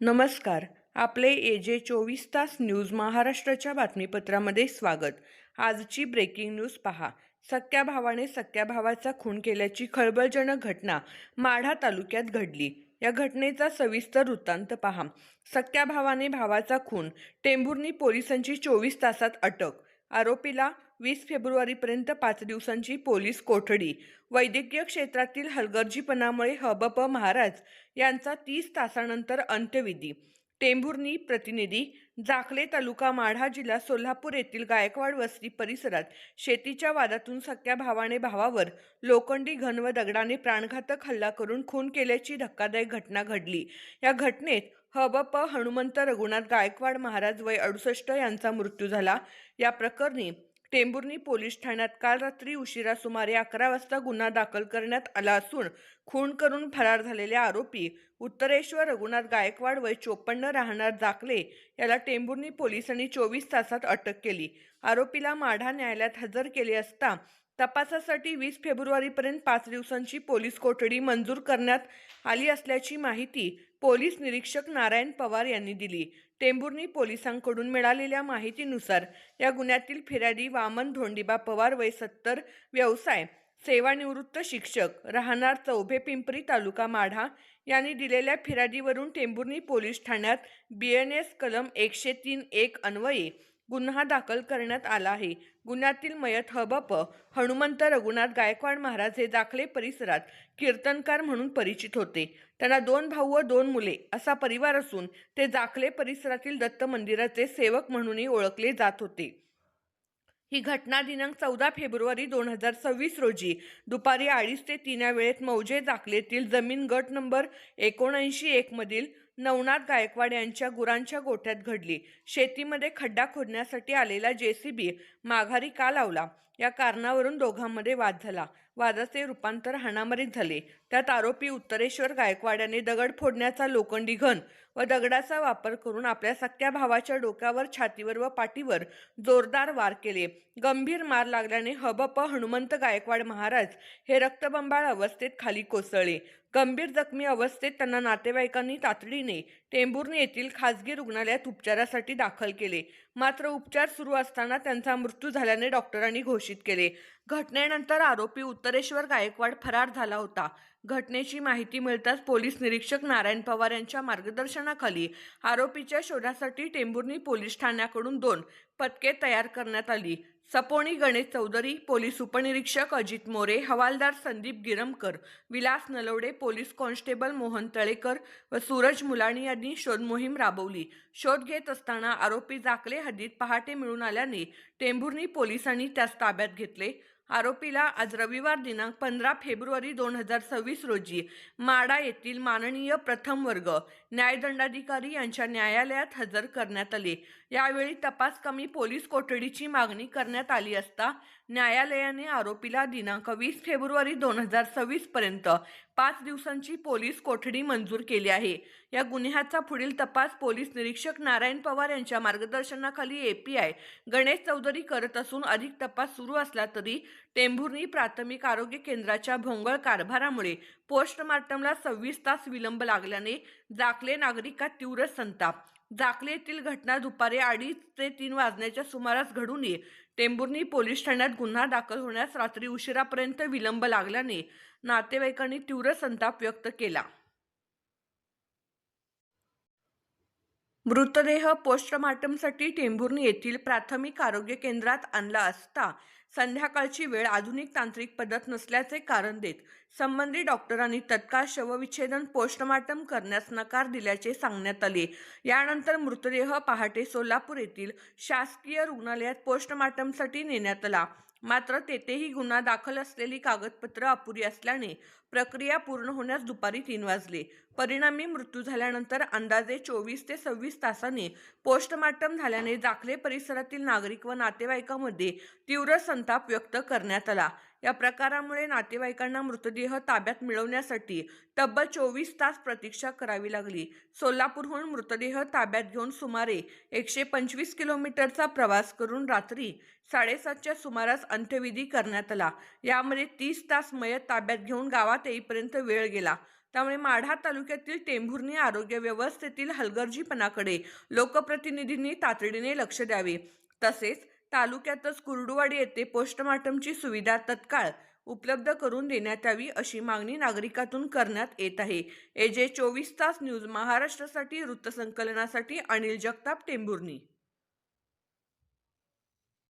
नमस्कार. आपले ए जे चोवीस तास न्यूज महाराष्ट्राच्या बातमीपत्रामध्ये स्वागत. आजची ब्रेकिंग न्यूज पहा. सख्या भावाने सख्या भावाचा खून केल्याची खळबळजनक घटना माढा तालुक्यात घडली. या घटनेचा सविस्तर वृत्तांत पहा. सख्या भावाने भावाचा खून टेंभुर्णी पोलिसांची चोवीस तासात अटक आरोपीला वीस फेब्रुवारीपर्यंत पाच दिवसांची पोलीस कोठडी. वैद्यकीय क्षेत्रातील हलगर्जीपणामुळे हबप महाराज यांचा तीस तासानंतर अंत्यविधी. टेंभुर्णी प्रतिनिधी जाखले तालुका माढा जिल्हा सोलापूर येथील गायकवाड वस्ती परिसरात शेतीच्या वादातून सख्या भावाने भावावर लोखंडी घन व दगडाने प्राणघातक हल्ला करून खून केल्याची धक्कादायक घटना घडली. या घटनेत हबप हनुमंत रघुनाथ गायकवाड महाराज वय अडुसष्ट यांचा मृत्यू झाला. या प्रकरणी टेंभुर्णी पोलीस ठाण्यात काल रात्री उशिरा सुमारे अकरा वाजता गुन्हा दाखल करण्यात आला असून खून करून फरार झालेले आरोपी उत्तरेश्वर रघुनाथ गायकवाड वय चोपन्न राहणार जाकले याला टेंभुर्णी पोलिसांनी चोवीस तासात अटक केली. आरोपीला माढा न्यायालयात हजर केले असता तपासासाठी वीस फेब्रुवारीपर्यंत पाच दिवसांची पोलीस कोठडी मंजूर करण्यात आली असल्याची माहिती पोलीस निरीक्षक नारायण पवार यांनी दिली. टेंभुर्णी पोलिसांकडून मिळालेल्या माहितीनुसार या गुन्ह्यातील फिर्यादी वामन धोंडिबा पवार वय सत्तर व्यवसाय सेवानिवृत्त शिक्षक राहणार चौभे पिंपरी तालुका माढा यांनी दिलेल्या फिर्यादीवरून टेंभुर्णी पोलीस ठाण्यात बी एन एस कलम एकशे तीन एक अन्वये गुन्हा दाखल करण्यात आला आहे. गुन्ह्यातील मयत हबप हनुमंत रघुनाथ गायकवाड महाराज हे दाखले परिसरात कीर्तनकार म्हणून परिचित होते. त्यांना दोन भाऊ व दोन मुले असा परिवार असून ते जाखले परिसरातील दत्त मंदिराचे सेवक म्हणूनही ओळखले जात होते. ही घटना दिनांक चौदा फेब्रुवारी दोन हजार सव्वीस रोजी दुपारी अडीच ते तीन या वेळेत मौजे दाखलेतील जमीन गट नंबर एकोणऐंशी एकमधील नवनाथ गायकवाड यांच्या गुरांच्या गोठ्यात घडली. शेतीमध्ये खड्डा खोदण्यासाठी आलेला जेसीबी माघारी का लावला? या कारणावरून दोघांमध्ये वाद झाला. वादाचे रूपांतर हाणामारीत झाले. त्यात आरोपी उत्तरेश्वर गायकवाड यांनी दगड फोडण्याचा लोखंडी घन व दगडाचा वापर करून आपल्या सख्या भावाच्या डोक्यावर छातीवर व पाठीवर जोरदार वार केले. गंभीर मार लागल्याने हबप हनुमंत गायकवाड महाराज हे रक्तबंबाळ अवस्थेत खाली कोसळले. गंभीर जखमी अवस्थेत त्यांना नातेवाईकांनी तातडीने टेंभुर्णी येथील खासगी रुग्णालयात उपचारासाठी दाखल केले. मात्र उपचार सुरू असताना त्यांचा मृत्यू झाल्याने डॉक्टरांनी घोषित केले. घटनेनंतर आरोपी उत्तरेश्वर गायकवाड फरार झाला होता. घटनेची माहिती मिळताच पोलीस निरीक्षक नारायण पवार यांच्या मार्गदर्शनाखाली आरोपीच्या शोधासाठी टेंभुर्णी पोलीस ठाण्याकडून दोन पथके तयार करण्यात आली. सपोणी गणेश चौधरी पोलीस उपनिरीक्षक अजित मोरे हवालदार संदीप गिरमकर विलास नलवडे पोलीस कॉन्स्टेबल मोहन तळेकर व सूरज मुलाणी यांनी शोध मोहीम राबवली. शोध घेत असताना आरोपी जाकले हद्दीत पहाटे मिळून आल्याने टेंभुर्णी पोलिसांनी त्यास ताब्यात घेतले. आरोपीला आज रविवार दिनांक पंधरा फेब्रुवारी दोन हजार सव्वीस रोजी माडा येथील माननीय प्रथम वर्ग न्यायदंडाधिकारी यांच्या न्यायालयात हजर करण्यात आले. यावेळी तपास कमी पोलीस कोठडीची मागणी करण्यात आली असता न्यायालयाने आरोपीला दिनांक वीस फेब्रुवारी दोन हजार सव्वीस पर्यंत पाच दिवसांची पोलीस कोठडी मंजूर केली आहे. या गुन्ह्याचा पुढील तपास पोलीस निरीक्षक नारायण पवार यांच्या मार्गदर्शनाखाली एपीआय गणेश चौधरी करत असून अधिक तपास सुरू असला तरी टेंभुर्णी प्राथमिक आरोग्य केंद्राच्या भोंगळ कारभारामुळे पोस्टमार्टमला सव्वीस तास विलंब लागल्याने जाकले नागरिकात तीव्र संताप. जाकले येथील घटना दुपारी अडीच ते तीन वाजण्याच्या सुमारास घडून ये टेंभुर्णी पोलीस ठाण्यात गुन्हा दाखल होण्यास रात्री उशिरापर्यंत विलंब लागल्याने नातेवाईकांनी तीव्र संताप व्यक्त केला. मृतदेह पोस्टमार्टमसाठी टेंभुर्णी येथील प्राथमिक आरोग्य केंद्रात आणला असता संध्याकाळची वेळ आधुनिक तांत्रिक पद्धत नसल्याचे कारण देत संबंधित डॉक्टरांनी तत्काळ शवविच्छेदन पोस्टमार्टम करण्यास नकार दिल्याचे सांगण्यात आले. यानंतर मृतदेह पहाटे सोलापूर येथील शासकीय रुग्णालयात पोस्टमार्टमसाठी नेण्यात आला. मात्र तेथेही गुन्हा दाखल असलेली कागदपत्र अपुरी असल्याने प्रक्रिया पूर्ण होण्यास दुपारी तीन वाजले. परिणामी मृत्यू झाल्यानंतर अंदाजे चोवीस ते सव्वीस तासांनी पोस्टमार्टम झाल्याने जाखले परिसरातील नागरिक व नातेवाईकांमध्ये तीव्र संताप व्यक्त करण्यात आला. या प्रकारामुळे नातेवाईकांना मृतदेह ताब्यात मिळवण्यासाठी तब्बल चोवीस तास प्रतीक्षा करावी लागली. सोलापूरहून मृतदेह ताब्यात घेऊन सुमारे एकशे पंचवीस किलोमीटरचा प्रवास करून रात्री साडेसातच्या सुमारास अंत्यविधी करण्यात आला. यामध्ये तीस तास मयत ताब्यात घेऊन गावात येईपर्यंत वेळ गेला. त्यामुळे माढा तालुक्यातील टेंभुर्णी आरोग्य व्यवस्थेतील हलगर्जीपणाकडे लोकप्रतिनिधींनी तातडीने लक्ष द्यावे. तसेच तालुक्यातच कुर्डुवाडी येथे पोस्टमार्टमची सुविधा तत्काळ उपलब्ध करून देण्यात यावी अशी मागणी नागरिकातून करण्यात येत आहे. एजे चोवीस तास न्यूज महाराष्ट्रासाठी वृत्तसंकलनासाठी अनिल जगताप टेंभुर्णी.